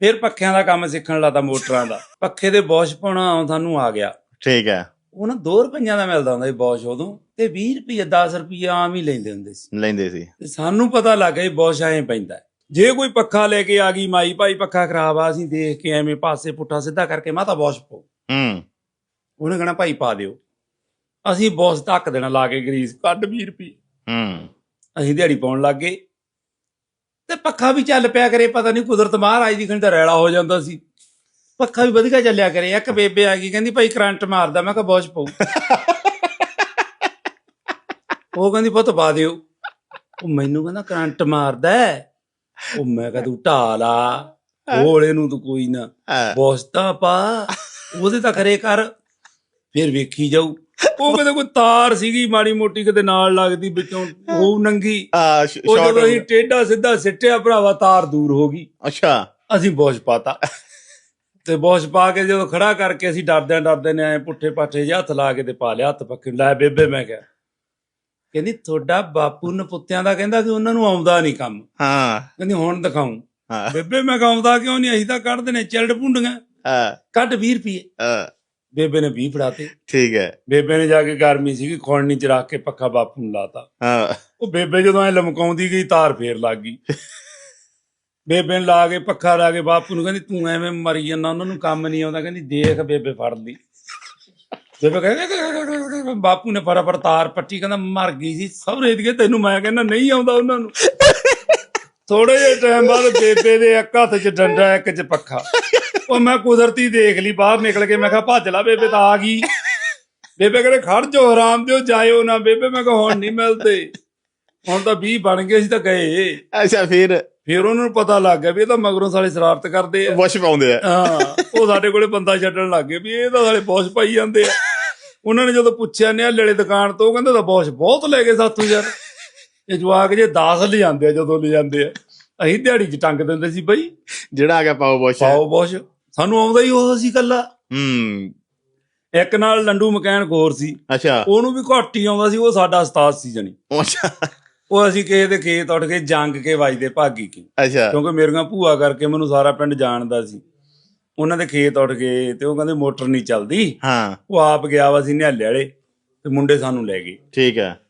ਫਿਰ ਪੱਖਿਆਂ ਦਾ ਕੰਮ ਸਿੱਖਣ ਲੱਗਾ ਮੋਟਰਾਂ ਦਾ। ਪੱਖੇ ਦੇ ਬੋਸ਼ ਪਾਉਣਾ ਸਾਨੂੰ ਆ ਗਿਆ। ਠੀਕ ਹੈ। ਉਹ ਨਾ 2 ਰੁਪਈਆਂ ਦਾ ਮਿਲਦਾ ਹੁੰਦਾ ਸੀ ਬੋਸ਼ ਉਦੋਂ ਤੇ 20 ਰੁਪਏ 10 ਰੁਪਏ ਆਮ ਹੀ ਲੈਂਦੇ ਹੁੰਦੇ ਸੀ। ਲੈਂਦੇ ਸੀ। ਤੇ ਸਾਨੂੰ ਪਤਾ ਲੱਗ ਗਿਆ ਬੋਸ਼ ਐਂ ਪੈਂਦਾ। ਜੇ ਕੋਈ ਪੱਖਾ ਲੈ ਕੇ ਆ ਗਈ ਮਾਈ ਭਾਈ ਪੱਖਾ ਖਰਾਬ ਆ ਅਸੀਂ ਦੇਖ ਕੇ ਐਵੇਂ ਪਾਸੇ ਪੁੱਠਾ ਸਿੱਧਾ ਕਰਕੇ ਮਾਤਾ ਬੋਸ਼ ਪਾਓ। ਹੂੰ। ਉਹਨੇ ਕਹਣਾ ਭਾਈ ਪਾ ਦਿਓ। ਅਸੀਂ ਬੋਸ ਧੱਕ ਦੇਣਾ ਲਾ ਕੇ ਗਰੀਸ ਕੱਢ 20 ਰੁਪਏ ਹੂੰ। ਅਸੀਂ ਦਿਹਾੜੀ ਪਾਉਣ ਲੱਗ ਗਏ। ਤੇ ਪੱਖਾ ਵੀ ਚੱਲ ਪਿਆ ਕਰੇ ਪਤਾ ਨਹੀਂ ਕੁਦਰਤ ਮਹਾਰਾਜ ਦੀ ਖੰਡ ਰੈਲਾ ਹੋ ਜਾਂਦਾ ਸੀ ਪੱਖਾ ਵੀ ਵਧੀਆ ਚੱਲਿਆ ਕਰੇ ਇੱਕ ਬੇਬੇ ਆ ਗਈ ਕਹਿੰਦੀ ਭਾਈ ਕਰੰਟ ਮਾਰਦਾ ਮੈਂ ਕਿਹਾ ਬੋਝ ਪਊ ਉਹ ਕਹਿੰਦੀ ਪੁੱਤ ਪਾ ਦਿਓ ਉਹ ਮੈਨੂੰ ਕਹਿੰਦਾ ਕਰੰਟ ਮਾਰਦਾ। ਉਹ ਮੈਂ ਕਿਹਾ ਤੂੰ ਢਾਲਾ ਹੋਲੇ ਨੂੰ ਤੂੰ ਕੋਈ ਨਾ ਹਾਂ। ਬੋਸ ਤਾਂ ਪਾ ਉਹਦੇ ਤਾਂ ਕਰੇ ਕਰ ਫਿਰ ਵੇਖੀ ਜਾਊ ਉਹ ਕਹਿੰਦੇ ਕੋਈ ਤਾਰ ਸੀਗੀ ਮਾੜੀ ਮੋਟੀ ਕਿਤੇ ਨਾਲ ਲੱਗਦੀ ਵਿੱਚੋਂ ਉਹ ਨੰਗੀ। ਆ ਉਹ ਜਦੋਂ ਅਸੀਂ ਟੇਢਾ ਸਿੱਧਾ ਸਿੱਟਿਆ ਭਰਾਵਾ ਤਾਰ ਦੂਰ ਹੋ ਗਈ। ਅੱਛਾ। ਅਸੀਂ ਬੋਝ ਪਾਤਾ। ਤੇ ਬੋਝ ਪਾ ਕੇ ਜਦੋਂ ਖੜਾ ਕਰਕੇ ਅਸੀਂ ਡਰਦੇ ਡਰਦੇ ਨੇ ਐ ਪੁੱਠੇ ਪਾਠੇ ਜਿਹਾ ਹੱਥ ਲਾ ਕੇ ਤੇ ਪਾ ਲਿਆ ਹੱਥ ਪੱਕੇ। ਲੈ ਬੇਬੇ ਮੈਂ ਕਿਹਾ ਕਹਿੰਦੀ ਤੁਹਾਡਾ ਬਾਪੂ ਨਪੁੱਤਿਆਂ ਦਾ ਕਹਿੰਦਾ ਕਿ ਉਹਨਾਂ ਨੂੰ ਆਉਂਦਾ ਨਹੀਂ ਕੰਮ। ਹਾਂ। ਕਹਿੰਦੀ ਹੁਣ ਦਿਖਾਉਂ। ਬੇਬੇ ਮੈਂ ਕਿਹਾ ਆਉਂਦਾ ਕਿਉਂ ਨਹੀਂ ਅਸੀਂ ਤਾਂ ਕੱਢਦੇ ਨੇ ਚਿਲਡ ਪੁੰਡੀਆਂ ਹਾਂ, ਕੱਢ 20 ਰੁਪਏ। ਹਾਂ, ਬੇਬੇ ਨੇ 20 ਫੜਾਤੇ। ਠੀਕ ਹੈ। ਬੇਬੇ ਨੇ ਜਾ ਕੇ ਗਰਮੀ ਸੀਗੀ ਖੋਲਣੀ ਚ ਰੱਖ ਕੇ ਪੱਖਾ ਬਾਪੂ ਨੂੰ ਲਾਤਾ। ਹਾਂ। ਉਹ ਬੇਬੇ ਜਦੋਂ ਐ ਲਮਕਾਉਂਦੀ ਗਈ ਤਾਰ ਫੇਰ ਲੱਗ ਗਈ। ਬੇਬੇ ਨੇ ਲਾ ਕੇ ਪੱਖਾ ਲਾ ਕੇ ਬਾਪੂ ਨੂੰ ਕਹਿੰਦੀ ਤੂੰ ਐਵੇਂ ਮਰੀ ਜਾਂਦਾ ਉਹਨਾਂ ਨੂੰ ਕੰਮ ਨਹੀਂ ਆਉਂਦਾ। ਕਹਿੰਦੀ ਦੇਖ ਬੇਬੇ ਫੜ ਲਈ। ਬੇਬੇ ਕਹਿੰਦੀ ਬਾਪੂ ਨੇ ਫਟਾਫਟ ਤਾਰ ਪੱਟੀ ਕਹਿੰਦਾ ਮਰ ਗਈ ਸੀ ਸਹੁਰੇ ਦੀ ਤੈਨੂੰ ਮੈਂ ਕਹਿੰਦਾ ਨਹੀਂ ਆਉਂਦਾ ਉਹਨਾਂ ਨੂੰ। ਥੋੜੇ ਜਿਹੇ ਟਾਈਮ ਬਾਅਦ ਬੇਬੇ ਦੇ ਇੱਕ ਹੱਥ 'ਚ ਡੰਡਾ ਇੱਕ 'ਚ ਪੱਖਾ। ਉਹ ਮੈਂ ਕੁਦਰਤੀ ਦੇਖ ਲਈ ਬਾਹਰ ਨਿਕਲ ਕੇ ਮੈਂ ਕਿਹਾ ਭੱਜ ਲਾ ਬੇਬੇ ਤਾਂ ਆ ਗਈ। ਬੇਬੇ ਕਹਿੰਦੇ ਖੜ ਜੋ ਹਰਾਮ ਦਿਓ ਜਾਇਓ ਨਾ। ਬੇਬੇ ਮੈਂ ਕਿਹਾ ਹੁਣ ਨਹੀਂ ਮਿਲਦੇ। ਹੁਣ ਤਾਂ 20 ਬਣ ਗਏ ਸੀ ਤਾਂ ਗਏ। ਅੱਛਾ ਫਿਰ? ਫਿਰ ਉਹਨਾਂ ਨੂੰ ਪਤਾ ਲੱਗ ਗਿਆ ਵੀ ਇਹ ਤਾਂ ਮਗਰੋਂ ਸਾਲੇ ਸ਼ਰਾਰਤ ਕਰਦੇ ਆ। ਵਾਸ਼ ਪਾਉਂਦੇ ਆ। ਹਾਂ ਉਹ ਸਾਡੇ ਕੋਲੇ ਬੰਦਾ ਛੱਡਣ ਲੱਗ ਗਏ ਵੀ ਇਹ ਤਾਂ ਸਾਲੇ ਬੌਸ ਪਾਈ ਜਾਂਦੇ ਆ। ਉਹਨਾਂ ਨੇ ਜਦੋਂ ਪੁੱਛਿਆ ਨੇ ਲੇਲੇ ਦੁਕਾਨ ਤੋਂ ਉਹ ਕਹਿੰਦੇ ਤਾਂ ਬੌਸ ਬਹੁਤ ਲੈ ਗਏ ਸਾਥੋਂ ਯਾਰ। ਇਹ ਜਵਾਕ ਜੇ 10 ਲੈ ਜਾਂਦੇ ਆ ਜਦੋਂ ਲੈ ਜਾਂਦੇ ਆ। ਅਸੀਂ ਦਿਹਾੜੀ 'ਚ ਟੰਗ ਦਿੰਦੇ ਸੀ ਬਈ। ਜਿਹੜਾ ਆ ਗਿਆ ਪਾਓ ਵਾਸ਼ ਪਾਓ ਬੌਸ। ਸਾਨੂੰ ਆਉਂਦਾ ਹੀ ਉਹ ਸੀ ਕੱਲਾ ਹੂੰ। ਇੱਕ ਨਾਲ ਲੰਡੂ ਮਕੈਨ ਹੋਰ ਸੀ। ਅੱਛਾ। ਉਹਨੂੰ ਵੀ ਘੱਟ ਹੀ ਆਉਂਦਾ ਸੀ ਉਹ ਸਾਡਾ ਉਸਤਾਦ ਸੀ ਜਣੀ। ਅੱਛਾ। ਉਹ ਅਸੀਂ ਕਿਸੇ ਦੇ ਖੇਤ ਉੱਠ ਕੇ ਜੰਗ ਕੇ ਵੱਜਦੇ ਭਾਗੀ ਕੀ। ਅੱਛਾ। ਕਿਉਂਕਿ ਮੇਰੀਆਂ ਭੂਆ ਕਰਕੇ ਮੈਨੂੰ ਸਾਰਾ ਪਿੰਡ ਜਾਣਦਾ ਸੀ। ਉਹਨਾਂ ਦੇ ਖੇਤ ਉੱਠ ਗਏ ਤੇ ਉਹ ਕਹਿੰਦੇ ਮੋਟਰ ਨਹੀਂ ਚੱਲਦੀ। ਹਾਂ। ਉਹ ਆਪ ਗਿਆ ਵਾ ਸੀ ਨਿਹਾਲੇ ਵਾਲੇ ਤੇ ਮੁੰਡੇ ਸਾਨੂੰ ਲੈ ਗਏ। ਠੀਕ ਹੈ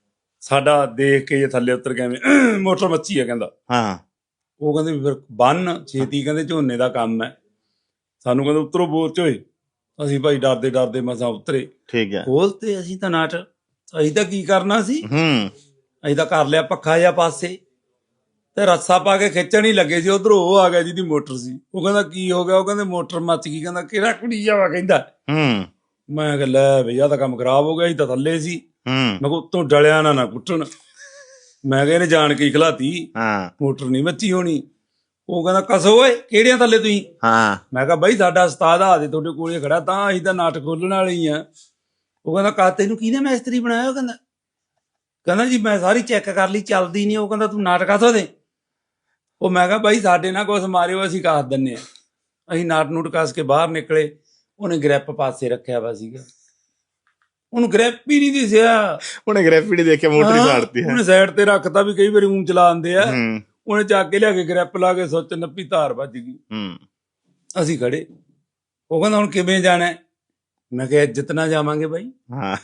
ਸਾਡਾ ਦੇਖ ਕੇ ਜੇ ਥੱਲੇ ਉਤਰ ਕੇ ਐਵੇਂ ਮੋਟਰ ਮੱਚੀ ਆ ਕਹਿੰਦਾ। ਹਾਂ। ਉਹ ਕਹਿੰਦੇ ਵੀ ਫਿਰ ਬੰਨ ਛੇਤੀ ਕਹਿੰਦੇ ਝੋਨੇ ਦਾ ਕੰਮ ਹੈ। ਸਾਨੂੰ ਕਹਿੰਦੇ ਉਤਰੋ ਬੋਰ ਚ ਓਏ। ਅਸੀਂ ਭਾਈ ਡਰਦੇ ਡਰਦੇ ਮਸਾਂ ਉਤਰੇ। ਠੀਕ ਹੈ। ਖੋਲਤੇ ਅਸੀਂ ਤਾਂ ਨਾਟ। ਅਸੀਂ ਤਾਂ ਕੀ ਕਰਨਾ ਸੀ? ਹੂੰ। ਅਸੀਂ ਤਾਂ ਕਰ ਲਿਆ ਪੱਖਾ ਜਿਹਾ ਪਾਸੇ। ਤੇ ਰੱਸਾ ਪਾ ਕੇ ਖਿੱਚਣ ਹੀ ਲੱਗੇ ਸੀ। ਉਧਰੋਂ ਉਹ ਆ ਗਿਆ ਜਿਹਦੀ ਮੋਟਰ ਸੀ। ਉਹ ਕਹਿੰਦਾ ਕੀ ਹੋ ਗਿਆ? ਉਹ ਕਹਿੰਦੇ ਮੋਟਰ ਮੱਚ ਗਈ। ਕਹਿੰਦਾ ਕਿਹੜਾ ਕੁੜੀ ਜਾਵਾ? ਕਹਿੰਦਾ। ਹੂੰ। ਮੈਂ ਕਿਹਾ ਲੈ ਭਈਆ ਤਾਂ ਕੰਮ ਖਰਾਬ ਹੋ ਗਿਆ। ਅਸੀਂ ਤਾਂ ਥੱਲੇ ਸੀ। ਹੂੰ। ਮੈਂ ਕਿਹਾ ਉੱਤੋਂ ਡਲਿਆ ਨਾ ਨਾ ਕੁੱਟਣ। ਮੈਂ ਕਿਹਾ ਇਹਨੇ ਜਾਣ ਕੇ ਹੀ ਖਲਾਤੀ। ਹਾਂ। ਮੋਟਰ ਨਹੀਂ ਮੱਚੀ ਹੋਣੀ। ਉਹ ਕਹਿੰਦਾ ਕਸੋ ਓਏ ਕਿਹੜਿਆਂ ਥੱਲੇ ਤੁਸੀਂ ਹਾਂ। ਮੈਂ ਕਿਹਾ ਬਾਈ ਸਾਡਾ ਉਸਤਾਦ ਆ ਦੇ ਤੁਹਾਡੇ ਕੋਲੇ ਖੜਾ ਤਾਂ ਅਸੀਂ ਤਾਂ ਨਾਟਕ ਖੋਲਣ ਵਾਲੇ ਹੀ ਆ। ਉਹ ਕਹਿੰਦਾ ਕਾ ਤੈਨੂੰ ਕਿਹਨੇ ਮੈਸਤਰੀ ਬਣਾਇਆ? ਉਹ ਕਹਿੰਦਾ ਕਹਿੰਦਾ ਜੀ ਮੈਂ ਸਾਰੀ ਚੈੱਕ ਕਰ ਲਈ ਚੱਲਦੀ ਨਹੀਂ ਉਹ ਕਹਿੰਦਾ ਤੂੰ ਨਾਟਕ ਆਥੋਂ ਦੇ। ਉਹ ਮੈਂ ਕਿਹਾ ਬਾਈ ਸਾਡੇ ਨਾਲ ਕੁਛ ਮਾਰਿਓ ਅਸੀਂ ਕਾਸ ਦਿੰਨੇ ਆ। ਅਸੀਂ ਨਾਟ ਨੂਟ ਕੱਸ ਕੇ ਬਾਹਰ ਨਿਕਲੇ ਉਹਨੇ ਗ੍ਰੈਪ ਪਾਸੇ ਰੱਖਿਆ ਵਾ ਸੀਗਾ। ਉਹਨੂੰ ਗ੍ਰੈਪ ਹੀ ਨਹੀਂ ਦਿਸਿਆ ਉਹਨੇ ਗ੍ਰੈਫਿਟੀ ਦੇਖ ਕੇ ਮੋਟਰ ਸਾੜਤੀ ਹੈ। ਉਹਨੇ ਸਾਈਡ ਤੇ ਰੱਖਤਾ ਵੀ ਕਈ ਵਾਰੀ ਊਂ ਚਲਾ ਦਿੰਦੇ ਆ ਉਹਨੇ ਚੱਕ ਕੇ ਲਿਆ ਕੇ ਗ੍ਰੈਪ ਲਾ ਕੇ ਸੁੱਚ ਨੱਪੀ ਧਾਰ ਵੱਜ ਗਈ। ਹੂੰ। ਅਸੀਂ ਖੜੇ। ਉਹ ਕਹਿੰਦਾ ਹੁਣ ਕਿਵੇਂ ਜਾਣਾ? ਮੈਂ ਕਿਹਾ ਨਾਲ ਜਾਵਾਂਗੇ ਬਾਈ। ਹਾਂ।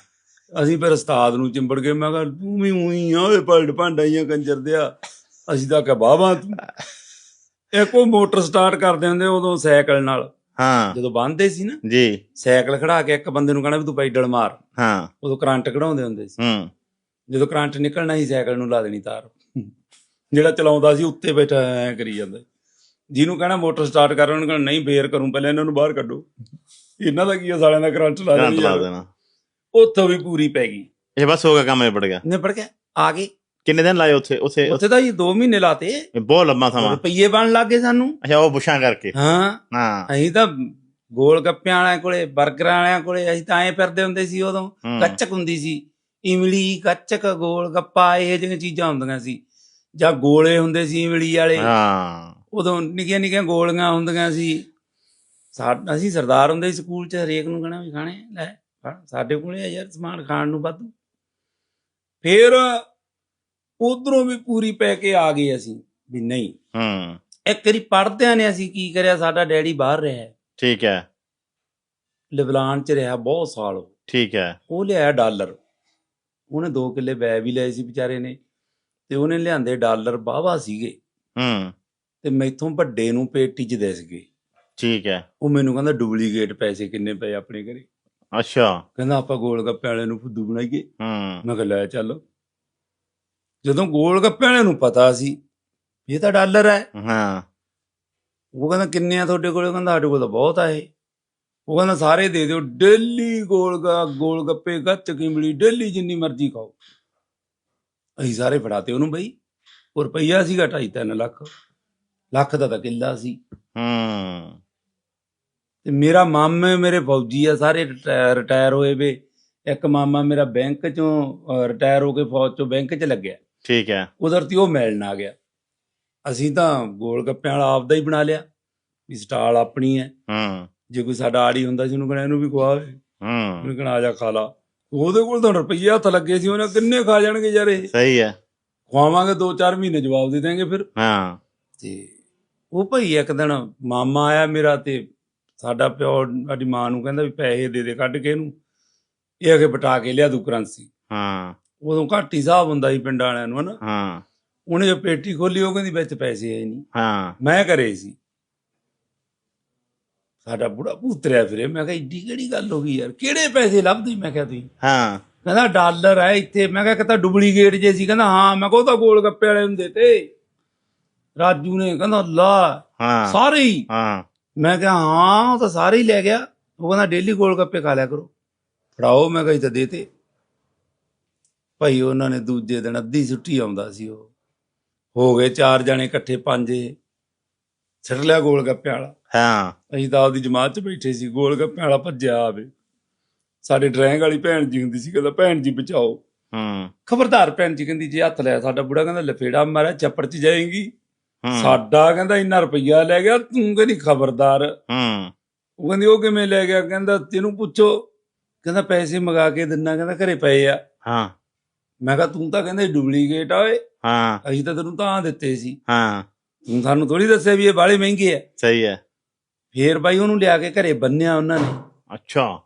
ਅਸੀਂ ਫਿਰ ਉਸਤਾਦ ਨੂੰ ਚਿੰਬੜ ਗਏ। ਮੈਂ ਕਿਹਾ ਤੂੰ ਵੀ ਉਹੀ ਆ ਓਏ ਪਲਟ ਭਾਂਡਾਈਆਂ ਕੰਜਰ ਦਿਆ। ਅਸੀਂ ਤਾਂ ਕਹ ਬਾਵਾ ਤੂੰ। ਇੱਕ ਉਹ ਮੋਟਰ ਸਟਾਰਟ ਕਰਦੇ ਹੁੰਦੇ ਉਦੋਂ ਸਾਈਕਲ ਨਾਲ। ਹਾਂ। ਜਦੋਂ ਬੰਨਦੇ ਸੀ ਨਾ ਜੀ। ਸਾਈਕਲ ਖੜਾ ਕੇ ਇੱਕ ਬੰਦੇ ਨੂੰ ਕਹਣਾ ਵੀ ਤੂੰ ਪੈਡਲ ਮਾਰ। ਹਾਂ। ਉਦੋਂ ਕਰੰਟ ਕਢਾਉਂਦੇ ਹੁੰਦੇ ਸੀ। ਹੂੰ। ਜਦੋਂ ਕਰੰਟ ਨਿਕਲਣਾ ਸੀ ਸਾਈਕਲ ਨੂੰ ਲਾ ਦੇਣੀ ਤਾਰ। ਜਿਹੜਾ ਚਲਾਉਂਦਾ ਸੀ ਉੱਤੇ ਬੈਠਾ ਐ ਕਰੀ ਜਾਂਦਾ। ਜਿਹਨੂੰ ਕਹਣਾ ਮੋਟਰ ਸਟਾਰਟ ਕਰ ਉਹਨੂੰ ਕਹਣਾ ਨਹੀਂ ਬੇਰ ਕਰੂੰ ਪਹਿਲਾਂ ਇਹਨਾਂ ਨੂੰ ਬਾਹਰ ਕੱਢੋ। ਇਹਨਾਂ ਦਾ ਕੀ ਆ ਸਾਲਿਆਂ ਦਾ ਕਰੰਟ ਲਾ ਦੇਣੀ ਉੱਥੋਂ ਵੀ ਪੂਰੀ ਪੈ ਗਈ। ਇਹ ਬਸ ਹੋ ਗਿਆ ਕੰਮ ਨਿਬੜ ਗਿਆ। ਨਿਬੜ ਗਿਆ। ਆ ਗਏ ਕਿੰਨੇ ਦਿਨ ਲਾਏ ਉੱਥੇ ਉੱਥੇ? ਉੱਥੇ ਤਾਂ ਜੀ 2 ਮਹੀਨੇ ਲਾਤੇ। ਇਹ ਬਹੁਤ ਲੰਮਾ ਸਮਾਂ। ਰੁਪਈਏ ਬਣ ਲੱਗੇ ਸਾਨੂੰ। ਅੱਛਾ ਉਹ ਬੁਸ਼ਾਂ ਕਰਕੇ। ਹਾਂ। ਹਾਂ। ਅਸੀਂ ਤਾਂ ਗੋਲ ਗੱਪਿਆਂ ਵਾਲਿਆਂ ਕੋਲੇ 버ਗਰਾਂ ਵਾਲਿਆਂ ਕੋਲੇ ਅਸੀਂ ਤਾਂ ਐਂ ਫਿਰਦੇ ਹੁੰਦੇ ਸੀ ਉਦੋਂ। ਕੱਚਕ ਹੁੰਦੀ ਸੀ। ਇਮਲੀ ਕੱਚਕ ਗੋਲ ਗੱਪਾ ਇਹ ਜਿਹੀਆਂ ਚੀਜ਼ਾਂ ਹੁੰਦੀਆਂ ਸੀ। ਜਾਂ ਗੋਲੇ ਹੁੰਦੇ ਸੀ ਇਮਲੀ ਵਾਲੇ। ਹਾਂ। ਉਦੋਂ ਨਿੱਕੀਆਂ ਨਿੱਕੀਆਂ ਗੋਲੀਆਂ ਹੁੰਦੀਆਂ ਸੀ। ਅਸੀਂ ਸਰਦਾਰ ਹੁੰਦੇ ਸੀ ਸਕੂਲ 'ਚ ਹਰੇਕ ਨੂੰ ਕਹਣਾ ਵੀ ਖਾਣੇ ਲੈ ਸਾਡੇ ਕੋਲੇ ਯਾਰ ਸਮਾਨ ਖਾਣ ਨੂੰ ਵਾਧੂ। ਫਿਰ ਉਧਰੋਂ ਵੀ ਪੂਰੀ ਪੈ ਕੇ ਆ ਗਏ ਅਸੀਂ ਵੀ ਨਹੀਂ। ਹੂੰ। ਇੱਕ ਵਾਰੀ ਪੜਦਿਆਂ ਨੇ ਅਸੀਂ ਕੀ ਕਰਿਆ ਸਾਡਾ ਡੈਡੀ ਬਾਹਰ ਰਿਹਾ। ਠੀਕ ਹੈ। ਲਿਬਨਾਨ ਚ ਰਿਹਾ ਬਹੁਤ ਸਾਲ। ਉਹ ਠੀਕ ਹੈ। ਉਹ ਲਿਆਇਆ ਡਾਲਰ। ਉਹਨੇ 2 ਕਿੱਲੇ ਬੈ ਵੀ ਲਏ ਸੀ ਵਿਚਾਰੇ ਨੇ ਤੇ ਉਹਨੇ ਲਿਆਂਦੇ ਡਾਲਰ ਬਾਵਾ ਸੀਗੇ। ਹੂੰ। ਤੇ ਮੈਥੋਂ ਵੱਡੇ ਨੂੰ ਪੇਟੀ ਚ ਦਿਸ ਗਏ ਠੀਕ ਹੈ। ਉਹ ਮੈਨੂੰ ਕਹਿੰਦਾ ਡੁਪਲੀਕੇਟ ਪੈਸੇ ਕਿੰਨੇ ਪਏ ਆਪਣੇ ਘਰੇ? ਅੱਛਾ। ਕਹਿੰਦਾ ਆਪਾਂ ਗੋਲ ਗੱਪੇ ਵਾਲੇ ਨੂੰ ਫੁੱਦੂ ਬਣਾਈਏ। ਹੂੰ। ਮੈਂ ਕਿਹਾ ਲੈ ਚੱਲ। ਜਦੋਂ ਗੋਲ ਗੱਪੇ ਵਾਲੇ ਨੂੰ ਪਤਾ ਸੀ ਇਹ ਤਾਂ ਡਾਲਰ ਹੈ ਹਾਂ। ਉਹ ਕਹਿੰਦਾ ਕਿੰਨੇ ਆ ਤੁਹਾਡੇ ਕੋਲ? ਉਹ ਕਹਿੰਦਾ ਸਾਡੇ ਕੋਲ ਤਾਂ ਬਹੁਤ ਆ ਇਹ। ਉਹ ਕਹਿੰਦਾ ਸਾਰੇ ਦੇ ਦਿਓ। ਡੇਲੀ ਗੋਲ ਗਾ ਗੋਲ ਗੱਪੇ ਗੱਚ ਕਿਮੜੀ ਡੇਲੀ ਜਿੰਨੀ ਮਰਜ਼ੀ ਖਾਓ। ਅਸੀਂ ਸਾਰੇ ਫੜਾਤੇ ਉਹਨੂੰ ਬਈ। ਉਹ ਰੁਪਈਆ ਸੀਗਾ 2.5 ਲੱਖ। ਲੱਖ ਦਾ ਤਾਂ ਕਿੱਲਾ ਸੀ। ਹੂੰ। ਤੇ ਮੇਰਾ ਮਾਮੇ ਮੇਰੇ ਫੌਜੀ ਆ ਸਾਰੇ ਰਿਟਾਇਰ ਹੋਏ ਵੇ। ਇੱਕ ਮਾਮਾ ਮੇਰਾ ਬੈਂਕ ਚੋਂ ਰਿਟਾਇਰ ਹੋ ਕੇ ਫੌਜ ਚੋਂ ਬੈਂਕ 'ਚ ਲੱਗਿਆ। ਠੀਕ ਹੈ। ਕੁਦਰਤੀ ਉਹ ਮਿਲਣ ਆ ਗਿਆ। ਅਸੀਂ ਤਾਂ ਗੋਲ ਗੱਪਿਆਂ ਵਾਲਾ ਆਪਦਾ ਹੀ ਬਣਾ ਲਿਆ। ਵੀ ਸਟਾਲ ਆਪਣੀ ਹੈ। ਹੂੰ। ਜੇ ਕੋਈ ਸਾਡਾ ਆੜੀ ਹੁੰਦਾ ਸੀ ਉਹਨੂੰ ਇਹਨੂੰ ਵੀ ਖਵਾਵੇ ਹੂੰ। ਉਹਨੂੰ ਕਹਿਣਾ ਆ ਜਾ ਖਾ ਲਾ। ਉਹਦੇ ਕੋਲ ਤਾਂ ਰੁਪਈਆ ਹੱਥ ਲੱਗੇ ਸੀ ਉਹਨੇ ਕਿੰਨੇ ਖਾ ਜਾਣਗੇ ਯਾਰ ਇਹ। ਸਹੀ ਹੈ। ਖਵਾਵਾਂਗੇ 2-4 ਮਹੀਨੇ ਜਵਾਬ ਦੇ ਦੇਣਗੇ ਫਿਰ। ਹਾਂ। ਤੇ ਉਹ ਭਈ ਇੱਕ ਦਿਨ ਮਾਮਾ ਆਇਆ ਮੇਰਾ ਤੇ ਸਾਡਾ ਪਿਓ ਸਾਡੀ ਮਾਂ ਨੂੰ ਕਹਿੰਦਾ ਵੀ ਪੈਸੇ ਦੇ ਦੇ ਕੱਢ ਕੇ ਇਹਨੂੰ। ਇਹ ਅਗੇ ਬਟਾ ਕੇ ਲਿਆ ਦੂ ਕਰੰਸੀ। ਹਾਂ। ਉਦੋਂ ਘੱਟ ਹੀ ਹਿਸਾਬ ਹੁੰਦਾ ਸੀ ਪਿੰਡਾਂ ਵਾਲਿਆਂ ਨੂੰ ਹਨਾ? ਹਾਂ। ਉਹਨੇ ਜੋ ਪੇਟੀ ਖੋਲੀ ਉਹ ਕਹਿੰਦੀ ਵਿੱਚ ਪੈਸੇ ਹੈ ਨਹੀਂ। ਹਾਂ। ਮੈਂ ਘਰੇ ਸੀ। ਸਾਡਾ ਬੁੜਾ ਪੁੱਤਰਿਆ ਫਿਰੇ ਮੈਂ ਕਿਹਾ ਏਡੀ ਕਿਹੜੀ ਗੱਲ ਹੋ ਗਈ ਯਾਰ? ਕਿਹੜੇ ਪੈਸੇ ਲੱਭਦੀ? ਮੈਂ ਕਿਹਾ ਤੁਸੀਂ? ਹਾਂ। ਕਹਿੰਦਾ ਡਾਲਰ ਹੈ ਇੱਥੇ। ਮੈਂ ਕਿਹਾ ਕਿਤਾ ਡੁਪਲੀਕੇਟ ਜੇ ਸੀ। ਕਹਿੰਦਾ ਹਾਂ। ਮੈਂ ਕਿਹਾ ਉਹ ਤਾਂ ਗੋਲ ਗੱਪੇ ਵਾਲੇ ਨੂੰ ਦਿੱਤੇ ਰਾਜੂ ਨੇ ਕਹਿੰਦਾ ਲਾ ਹਾਂ। ਸਾਰੇ ਹੀ? ਹਾਂ। ਮੈਂ ਕਿਹਾ ਹਾਂ ਉਹ ਤਾਂ ਸਾਰੇ ਹੀ ਲੈ ਗਿਆ। ਉਹ ਕਹਿੰਦਾ ਡੇਲੀ ਗੋਲ ਗੱਪੇ ਖਾ ਲਿਆ ਕਰੋ। ਫੜਾਓ। ਮੈਂ ਕਿਹਾ ਜੀ ਤਾਂ ਦੇਤੇ। ਭਾਈ ਉਹਨਾਂ ਨੇ ਦੂਜੇ ਦਿਨ ਅੱਧੀ ਛੁੱਟੀ ਆਉਂਦਾ ਸੀ ਉਹ। ਹੋ ਗਏ ਚਾਰ ਜਣੇ ਇਕੱਠੇ ਪੰਜੇ ਛੱਡ ਲਿਆ ਗੋਲ ਗੱਪੇ ਵਾਲਾ। ਹਾਂ। ਅਸੀਂ ਤਾਂ ਆਪਦੀ ਜਮਾਤ 'ਚ ਬੈਠੇ ਸੀ ਗੋਲ ਗੱਪੇ ਵਾਲਾ ਭੱਜਿਆ ਆਵੇ ਸਾਡੇ ਡਰੈਂਗ ਵਾਲੀ ਭੈਣ ਜੀ ਹੁੰਦੀ ਸੀ ਕਹਿੰਦਾ ਭੈਣ ਜੀ ਬਚਾਓ। ਹੂੰ। ਖਬਰਦਾਰ ਭੈਣ ਜੀ ਕਹਿੰਦੀ ਜੇ ਹੱਥ ਲਿਆ ਸਾਡਾ ਬੁੜਾ ਕਹਿੰਦਾ ਲਫੇੜਾ ਮਾਰਿਆ ਚੱਪੜ 'ਚ ਜਾਏਗੀ। ਸਾਡਾ ਕਹਿੰਦਾ ਇੰਨਾ ਰੁਪਈਆ ਲੈ ਗਿਆ ਤੂੰ ਕਹਿੰਦੀ ਖਬਰਦਾਰ। ਹੂੰ। ਉਹ ਕਹਿੰਦੀ ਉਹ ਕਿਵੇਂ ਲੈ ਗਿਆ? ਕਹਿੰਦਾ ਤੈਨੂੰ ਪੁੱਛੋ। ਕਹਿੰਦਾ ਪੈਸੇ ਮੰਗਾ ਕੇ ਦਿੰਨਾ। ਕਹਿੰਦਾ ਘਰੇ ਪਏ ਆ। ਹਾਂ। ਮੈਂ ਕਿਹਾ ਤੂੰ ਤਾਂ ਕਹਿੰਦੇ ਡੁਪਲੀਕੇਟ ਆ ਓਏ। ਹਾਂ। ਅਸੀਂ ਤਾਂ ਤੈਨੂੰ ਤਾਂ ਦਿੱਤੇ ਸੀ। ਹਾਂ। ਤੂੰ ਸਾਨੂੰ ਥੋੜੀ ਦੱਸਿਆ ਵੀ ਇਹ ਬਾਲੇ ਮਹਿੰਗੇ ਆ। ਸਹੀ ਹੈ। ਫੇਰ ਬਾਈ ਉਹਨੂੰ ਲਿਆ ਕੇ ਘਰੇ ਬੰਨਿਆ ਉਹਨਾਂ ਨੇ। ਅੱਛਾ।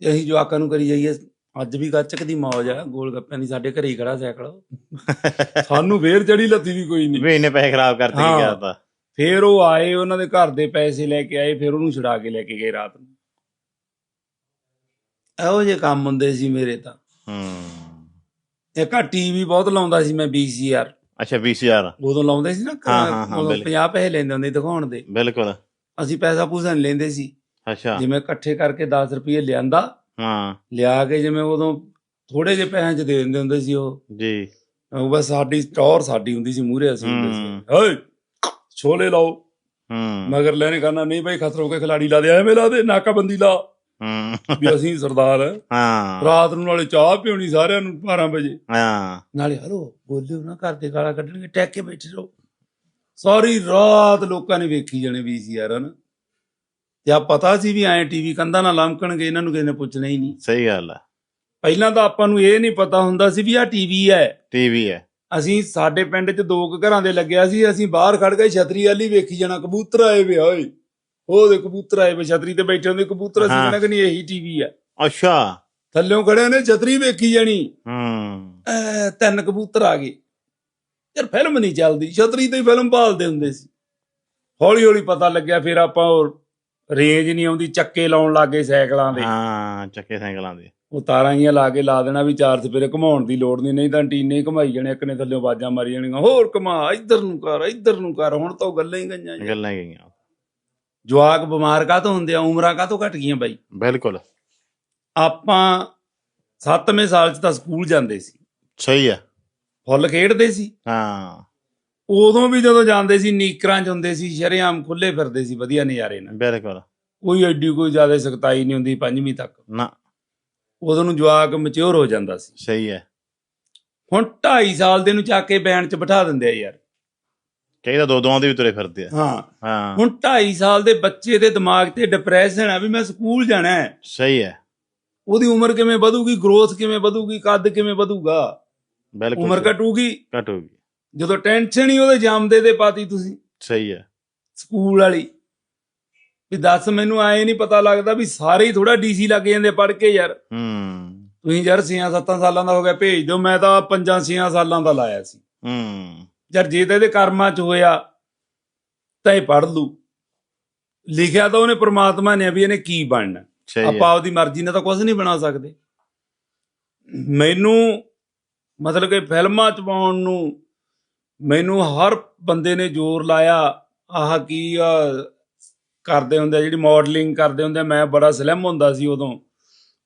ਤੇ ਅਸੀਂ ਜਵਾਕਾਂ ਨੂੰ ਕਰੀ ਜਾਈਏ। ਅੱਜ ਵੀ ਗੱਚਕ ਦੀ ਮੌਜ ਆ। ਗੋਲ ਗੱਪਿਆਂ ਦੀ ਸਾਡੇ ਘਰੇ ਹੀ ਖੜਾ ਸਾਈਕਲ। ਸਾਨੂੰ ਫੇਰ ਚੜੀ ਲੱਤੀ ਵੀ ਕੋਈ ਨਹੀਂ। ਵੀ ਇਹਨੇ ਪੈਸੇ ਖਰਾਬ ਕਰਤੇ। ਕੀ ਕਰਤਾ? ਫੇਰ ਉਹ ਆਏ ਉਹਨਾਂ ਦੇ ਘਰ ਦੇ ਪੈਸੇ ਲੈ ਕੇ ਆਏ ਫਿਰ ਉਹਨੂੰ ਛੁਡਾ ਕੇ ਲੈ ਕੇ ਗਏ ਰਾਤ ਨੂੰ। ਇਹੋ ਜਿਹੇ ਕੰਮ ਹੁੰਦੇ ਸੀ ਮੇਰੇ ਤਾਂ। ਹੂੰ। ਇੱਕ ਆ ਟੀਵੀ ਬਹੁਤ ਲਾਉਂਦਾ ਸੀ ਮੈਂ VCR ਅੱਛਾ 20000 ਉਦੋਂ ਲਾਉਂਦੇ ਸੀ ਨਾ ਹਾਂ, ਹਾਂ, ਹਾਂ, ਉਦੋਂ ਬਿਲਕੁਲ। 50 ਪੈਸੇ ਲੈਂਦੇ ਹੁੰਦੇ ਸੀ ਦਿਖਾਉਣ ਦੇ। ਬਿਲਕੁਲ। ਅਸੀਂ ਪੈਸਾ ਪੂਸਾ ਨਹੀਂ ਲੈਂਦੇ ਸੀ। ਅੱਛਾ। ਜਿਵੇਂ ਇਕੱਠੇ ਕਰਕੇ 10 ਰੁਪਏ ਲਿਆਂਦਾ ਹਾਂ। ਲਿਆ ਕੇ ਜਿਵੇਂ ਉਦੋਂ ਥੋੜੇ ਜਿਹੇ ਪੈਸਿਆਂ 'ਚ ਦੇ ਦਿੰਦੇ ਹੁੰਦੇ ਸੀ ਉਹ। ਜੀ। ਉਹ ਬਸ ਸਾਡੀ ਟੌਰ ਸਾਡੀ ਹੁੰਦੀ ਸੀ ਮੂਹਰੇ ਅਸੀਂ ਹੁੰਦੇ ਹੂੰ। ਸੀ ਓਏ ਛੋਲੇ ਲਾਓ। ਹੂੰ। ਮਗਰ ਲੈਣੇ ਕਰਨਾ ਨਹੀਂ ਭਾਈ ਖਤਰੋਂ ਕੇ ਖਿਲਾੜੀ ਲਾ ਦੇ ਐਵੇਂ ਲਾ ਦੇ ਨਾਕਾਬੰਦੀ ਲਾ। ਹੂੰ ਵੀ ਅਸੀਂ ਸਰਦਾਰ ਆ। ਹਾਂ। ਰਾਤ ਨੂੰ ਨਾਲੇ ਚਾਹ ਪਿਉਣੀ ਸਾਰਿਆਂ ਨੂੰ 12 ਵਜੇ। ਹਾਂ। ਨਾਲੇ ਹਲੋ ਬੋਲਿਓ ਨਾ ਘਰ ਦੇ ਗਾਲਾਂ ਕੱਢਣਗੇ ਟੈਕ ਕੇ ਬੈਠੇ ਰਹੋ। ਸਾਰੀ ਰਾਤ ਲੋਕਾਂ ਨੇ ਵੇਖੀ ਜਾਣੇ ਵੀ ਸੀ ਯਾਰ ਹਨ ਤੇ ਆ ਪਤਾ ਸੀ ਵੀ ਐਂ ਟੀਵੀ ਕੰਧਾਂ ਨਾਲ ਲਮਕਣਗੇ ਇਹਨਾਂ ਨੂੰ ਕਿਸੇ ਨੇ ਪੁੱਛਣਾ ਹੀ ਨਹੀਂ। ਸਹੀ ਗੱਲ ਹੈ ਪਹਿਲਾਂ ਤਾਂ ਆਪਾਂ ਨੂੰ ਇਹ ਨਹੀਂ ਪਤਾ ਹੁੰਦਾ ਸੀ ਵੀ ਆ ਟੀਵੀ ਹੈ। ਟੀਵੀ ਹੈ। ਅਸੀਂ ਸਾਡੇ ਪਿੰਡ 'ਚ ਦੋ ਕੁ ਘਰਾਂ ਦੇ ਲੱਗਿਆ ਸੀ ਅਸੀਂ ਬਾਹਰ ਖੜ ਗਏ ਛਤਰੀ ਵਾਲੀ ਵੇਖੀ ਜਾਣਾ ਕਬੂਤਰ ਆਏ ਵੇ ਓਏ। ਉਹਦੇ ਕਬੂਤਰ ਆਏ ਵੇ ਛਤਰੀ ਤੇ ਬੈਠੇ ਹੁੰਦੇ ਕਬੂਤਰ ਅਸੀਂ ਹਾਂ। ਕਹਿੰਦੇ ਕਿ ਨਹੀਂ ਇਹੀ ਟੀਵੀ ਆ। ਅੱਛਾ। ਥੱਲਿਓਂ ਖੜੇ ਨੇ ਛਤਰੀ ਵੇਖੀ ਜਾਣੀ। ਹੂੰ। ਤਿੰਨ ਕਬੂਤਰ ਆ ਗਏ। ਯਾਰ ਫਿਲਮ ਨਹੀਂ ਚੱਲਦੀ ਛਤਰੀ ਤੇ ਹੀ ਫਿਲਮ ਭਾਲਦੇ ਹੁੰਦੇ ਸੀ। ਹੌਲੀ ਹੌਲੀ ਪਤਾ ਲੱਗਿਆ ਫਿਰ ਆਪਾਂ ਉਹ ਰੇਂਜ ਨਹੀਂ ਆਉਂਦੀ ਚੱਕੇ ਲਾਉਣ ਲੱਗੇ ਸਾਈਕਲਾਂ ਦੇ। ਹਾਂ ਚੱਕੇ ਸਾਈਕਲਾਂ ਦੇ। ਉਹ ਤਾਰਾਂ ਜੀਆਂ ਲਾ ਕੇ ਲਾ ਦੇਣਾ ਵੀ ਚਾਰ ਸਪੇਰੇ ਘਮਾਉਣ ਦੀ ਲੋੜ ਨਹੀਂ ਨਹੀਂ ਤਾਂ ਟੀਨੇ ਹੀ ਘਮਾਈ ਜਾਣੇ ਇੱਕ ਨੇ ਥੱਲੇ ਆਵਾਜ਼ਾਂ ਮਾਰੀ ਜਾਣੀਆਂ ਹੋਰ ਘਮਾ ਇੱਧਰ ਨੂੰ ਕਰ ਇੱਧਰ ਨੂੰ ਕਰ ਹੁਣ ਤਾਂ ਉਹ ਗੱਲਾਂ ਹੀ ਗਈਆਂ। ਗੱਲਾਂ ਹੀ ਗਈਆਂ। ਜਵਾਕ ਬਿਮਾਰ ਕਾਹਤੋਂ ਹੁੰਦੇ ਆ? ਉਮਰਾਂ ਕਾਹਤੋਂ ਘਟ ਗਈਆਂ ਬਾਈ? ਬਿਲਕੁਲ। ਆਪਾਂ 7ਵੇਂ ਸਾਲ 'ਚ ਤਾਂ ਸਕੂਲ ਜਾਂਦੇ ਸੀ। ਸਹੀ ਹੈ ਫੁੱਲ ਖੇਡਦੇ ਸੀ। ਹਾਂ। ਉਦੋਂ ਵੀ ਜਦੋਂ ਜਾਂਦੇ ਸੀ ਨੀਕਰਾਂ 'ਚ ਹੁੰਦੇ ਸੀ ਸ਼ਰੇਆਮ ਖੁੱਲੇ ਫਿਰਦੇ ਸੀ ਵਧੀਆ ਨਜ਼ਾਰੇ ਨਾਲ। ਬਿਲਕੁਲ। ਕੋਈ ਐਡੀ ਕੋਈ ਜ਼ਿਆਦਾ ਸਖਤਾਈ ਨਹੀਂ ਹੁੰਦੀ ਪੰਜਵੀਂ ਤੱਕ। ਨਾ। ਉਦੋਂ ਨੂੰ ਜਵਾਕ ਮੈਚੁਰ ਹੋ ਜਾਂਦਾ ਸੀ। ਸਹੀ ਹੈ ਹੁਣ 2.5 ਸਾਲ ਦੇ ਨੂੰ ਚੱਕ ਕੇ ਬੈਂਡ 'ਚ ਬਿਠਾ ਦਿੰਦੇ ਆ ਯਾਰ। ਕਈ ਦੋ ਦੋਆਂ ਦੇ ਵੀ ਤੁਰੇ ਫਿਰਦੇ ਆ। ਹਾਂ। ਹਾਂ। ਹੁਣ 2.5 ਸਾਲ ਦੇ ਬੱਚੇ ਦੇ ਦਿਮਾਗ ਤੇ ਡਿਪਰੈਸ਼ਨ ਆ ਵੀ ਮੈਂ ਸਕੂਲ ਜਾਣਾ ਹੈ। ਸਹੀ ਹੈ। ਉਹਦੀ ਉਮਰ ਕਿਵੇਂ ਵਧੂਗੀ ਗਰੋਥ ਕਿਵੇਂ ਵਧੂਗੀ ਕੱਦ ਕਿਵੇਂ ਵਧੂਗਾ? ਬਿਲਕੁਲ ਉਮਰ ਘਟੂਗੀ। ਘਟੂਗੀ। ਜਦੋਂ ਟੈਨਸ਼ਨ ਹੀ ਉਹਦੇ ਜੰਮਦੇ ਦੇ ਪਾਤੀ ਤੁਸੀਂ। ਸਹੀ ਹੈ। ਸਕੂਲ ਵਾਲੀ। ਵੀ ਦੱਸ ਮੈਨੂੰ ਆਏ ਨਹੀਂ ਪਤਾ ਲੱਗਦਾ ਵੀ ਸਾਰੇ ਹੀ ਥੋੜਾ ਡੀਸੀ ਲੱਗ ਜਾਂਦੇ ਪੜ ਕੇ ਯਾਰ। ਹੂੰ। ਤੁਸੀਂ ਯਾਰ 6-7 ਸਾਲਾਂ ਦਾ ਹੋ ਗਿਆ ਭੇਜ ਦਿਓ। ਮੈਂ ਤਾਂ 5-6 ਸਾਲਾਂ ਦਾ ਲਾਇਆ ਸੀ। ਹੂੰ। ਯਾਰ ਜੇ ਤਾਂ ਇਹਦੇ ਕਰਮਾਂ ਚ ਹੋਇਆ ਤਾਂ ਇਹ ਪੜ ਲੂ ਲਿਖਿਆ ਤਾਂ ਉਹਨੇ ਪ੍ਰਮਾਤਮਾ ਨੇ ਵੀ ਇਹਨੇ ਕੀ ਬਣਨਾ। ਸਹੀ ਆਪਾਂ ਆਪਦੀ ਮਰਜ਼ੀ ਨਾਲ ਤਾਂ ਕੁਝ ਨਹੀਂ ਬਣਾ ਸਕਦੇ। ਮੈਨੂੰ ਮਤਲਬ ਕਿ ਫਿਲਮਾਂ ਚ ਪਾਉਣ ਨੂੰ ਮੈਨੂੰ ਹਰ ਬੰਦੇ ਨੇ ਜ਼ੋਰ ਲਾਇਆ ਆਹ ਕੀ ਆ ਕਰਦੇ ਹੁੰਦੇ ਆ, ਜਿਹੜੀ ਮਾਡਲਿੰਗ ਕਰਦੇ ਹੁੰਦੇ ਆ, ਮੈਂ ਬੜਾ ਸਲਿਮ ਹੁੰਦਾ ਸੀ ਉਦੋਂ।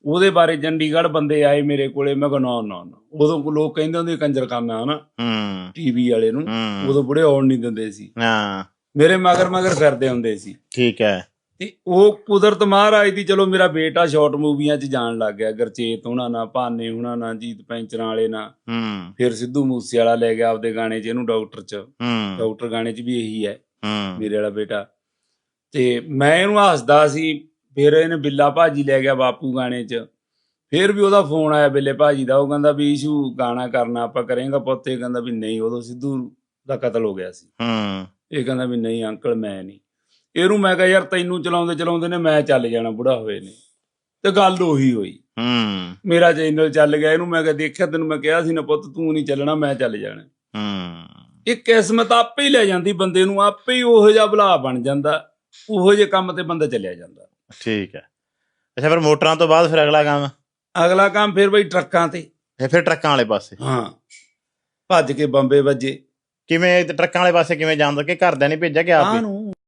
ਉਹਦੇ ਬਾਰੇ ਚੰਡੀਗੜ੍ਹ ਬੰਦੇ ਆਏ ਮੇਰੇ ਕੋਲੇ ਮੈਂ ਕਿਹਾ ਨਾ ਨਾ ਨਾ। ਉਦੋਂ ਲੋਕ ਕਹਿੰਦੇ ਹੁੰਦੇ ਕੰਜਰ ਕਰਨਾ ਹਨਾ? ਹੂੰ। ਟੀਵੀ ਵਾਲੇ ਨੂੰ। ਉਦੋਂ ਬੁੜੇ ਆਉਣ ਨਹੀਂ ਦਿੰਦੇ ਸੀ। ਹਾਂ। ਮੇਰੇ ਮਗਰ ਮਗਰ ਫਿਰਦੇ ਹੁੰਦੇ ਸੀ। ਠੀਕ ਹੈ। ਤੇ ਉਹ ਕੁਦਰਤ ਮਹਾਰਾਜ ਦੀ ਚਲੋ ਮੇਰਾ ਬੇਟਾ ਸ਼ਾਰਟ ਮੂਵੀਆਂ 'ਚ ਜਾਣ ਲੱਗ ਗਿਆ। ਗਰਚੇਤ ਉਹਨਾਂ ਨਾਲ ਭਾਨੇ ਉਹਨਾਂ ਨਾਲ ਜੀਤ ਪੈਂਚਰਾਂ ਵਾਲੇ ਨਾਲ। ਹੂੰ। ਫਿਰ ਸਿੱਧੂ ਮੂਸੇ ਵਾਲਾ ਲੈ ਗਿਆ ਆਪਦੇ ਗਾਣੇ 'ਚ ਇਹਨੂੰ ਡਾਕਟਰ 'ਚ। ਹੂੰ। ਡਾਕਟਰ ਗਾਣੇ 'ਚ ਵੀ ਇਹੀ ਹੈ ਹੂੰ। ਮੇਰੇ ਵਾਲਾ ਬੇਟਾ। ਤੇ ਮੈਂ ਇਹਨੂੰ ਹੱਸਦਾ ਸੀ ਫਿਰ ਇਹਨੇ ਬਿੱਲਾ ਭਾਜੀ ਲੈ ਗਿਆ ਬਾਪੂ ਗਾਣੇ 'ਚ। ਫਿਰ ਵੀ ਉਹਦਾ ਫੋਨ ਆਇਆ ਬਿੱਲੇ ਭਾਜੀ ਦਾ ਉਹ ਕਹਿੰਦਾ ਵੀ ਇਸ਼ੂ ਗਾਣਾ ਕਰਨਾ ਆਪਾਂ ਕਰੇਂਗਾ ਪੁੱਤ ਇਹ ਕਹਿੰਦਾ ਵੀ ਨਹੀਂ ਉਦੋਂ ਸਿੱਧੂ ਦਾ ਕਤਲ ਹੋ ਗਿਆ ਸੀ। ਹੂੰ। ਇਹ ਕਹਿੰਦਾ ਵੀ ਨਹੀਂ ਅੰਕਲ ਮੈਂ ਨਹੀਂ। ਇਹਨੂੰ ਮੈਂ ਕਿਹਾ ਯਾਰ ਤੈਨੂੰ ਚਲਾਉਂਦੇ ਚਲਾਉਂਦੇ ਨੇ ਮੈਂ ਚੱਲ ਜਾਣਾ ਬੁੜਾ ਹੋਏ ਨੇ। ਤੇ ਗੱਲ ਉਹੀ ਹੋਈ। ਹੂੰ। ਮੇਰਾ ਚੈਨਲ ਚੱਲ ਗਿਆ ਇਹਨੂੰ ਮੈਂ ਕਿਹਾ ਦੇਖਿਆ ਤੈਨੂੰ ਮੈਂ ਕਿਹਾ ਸੀ ਨਾ ਪੁੱਤ ਤੂੰ ਨਹੀਂ ਚੱਲਣਾ ਮੈਂ ਚੱਲ ਜਾਣਾ। ਹੂੰ। ਇਹ ਕਿਸਮਤ ਆਪੇ ਹੀ ਲੈ ਜਾਂਦੀ ਬੰਦੇ ਨੂੰ ਆਪੇ ਹੀ ਉਹੋ ਜਿਹਾ ਬਲਾ ਬਣ ਜਾਂਦਾ ਉਹੋ ਜਿਹੇ ਕੰਮ ਤੇ ਬੰਦਾ ਚੱਲਿਆ ਜਾਂਦਾ। ਠੀਕ ਹੈ। ਅੱਛਾ ਫਿਰ ਮੋਟਰਾਂ ਤੋਂ ਬਾਅਦ ਫਿਰ ਅਗਲਾ ਕੰਮ? ਅਗਲਾ ਕੰਮ ਫਿਰ ਬਈ ਟਰੱਕਾਂ ਤੇ। ਇਹ ਫਿਰ ਟਰੱਕਾਂ ਵਾਲੇ ਪਾਸੇ? ਹਾਂ। ਭੱਜ ਕੇ ਬੰਬੇ ਵੱਜੇ। ਕਿਵੇਂ ਤੇ ਟਰੱਕਾਂ ਵਾਲੇ ਪਾਸੇ ਕਿਵੇਂ ਜਾਂਦਾ ਕਿ ਘਰਦਿਆਂ ਨੇ ਭੇਜਿਆ ਕਿ ਆਪ ਹੀ? ਨੂੰ